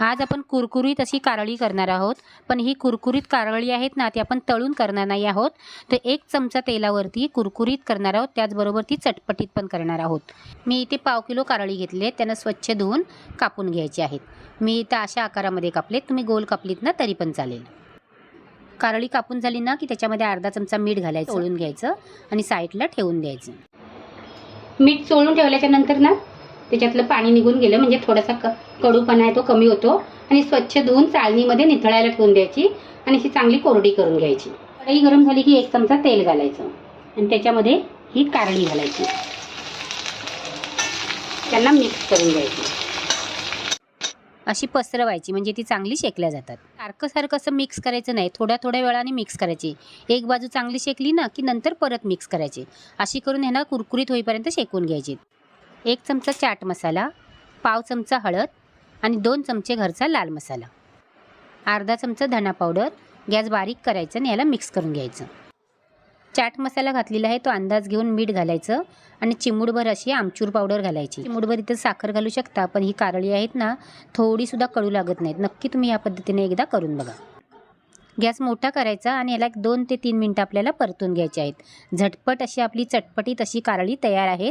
आज आपण कुरकुरीत अशी कारळी करणार आहोत. पण ही कुरकुरीत कारळी आहेत ना ती आपण तळून करणार नाही आहोत. तर एक चमचा तेलावरती कुरकुरीत करणार आहोत. त्याचबरोबर ती चटपटीत पण करणार आहोत. मी इथे पाव किलो कारळी घेतले त्यांना स्वच्छ धुवून कापून घ्यायचे आहेत. मी इथं अशा आकारामध्ये कापलेत. तुम्ही गोल कापलीत ना तरी पण चालेल. कारळी कापून झाली ना की त्याच्यामध्ये अर्धा चमचा मीठ घालायचं ओळून घ्यायचं आणि साईडला ठेवून द्यायचं. मीठ चोळून ठेवल्याच्या नंतर ना त्याच्यातलं पाणी निघून गेलं म्हणजे थोडासा क कडूपणा आहे तो कमी होतो. आणि स्वच्छ धुवून चाळणीमध्ये निथळायला ठेवून द्यायची आणि ही चांगली कोरडी करून घ्यायची. कढई गरम झाली की एक चमचा तेल घालायचं. आणि त्याच्यामध्ये ही कारणी घालायची. त्यांना मिक्स करून घ्यायची. अशी पसरवायची म्हणजे ती चांगली शेकल्या जातात. सारखं सारखं असं मिक्स करायचं नाही. थोड्या थोड्या वेळाने मिक्स करायची. एक बाजू चांगली शेकली ना की नंतर परत मिक्स करायची. अशी करून ह्यांना कुरकुरीत होईपर्यंत शेकून घ्यायची. एक चमचा चाट मसाला पाव चमचा हळद आणि दोन चमचे घरचा लाल मसाला. अर्धा चमचा धना पावडर गॅस बारीक करायचं आणि याला मिक्स करून घ्यायचं. चाट मसाला घातलेला आहे तो अंदाज घेऊन मीठ घालायचं आणि चिमूडभर अशी आमचूर पावडर घालायची. चिमूडभर इथं साखर घालू शकता पण ही कारळी आहेत ना थोडीसुद्धा कळू लागत नाहीत. नक्की तुम्ही या पद्धतीने एकदा करून बघा. गॅस मोठा करायचा आणि याला एक दोन ते तीन मिनटं आपल्याला परतून घ्यायचे आहेत. झटपट अशी आपली चटपटीत अशी कारळी तयार आहेत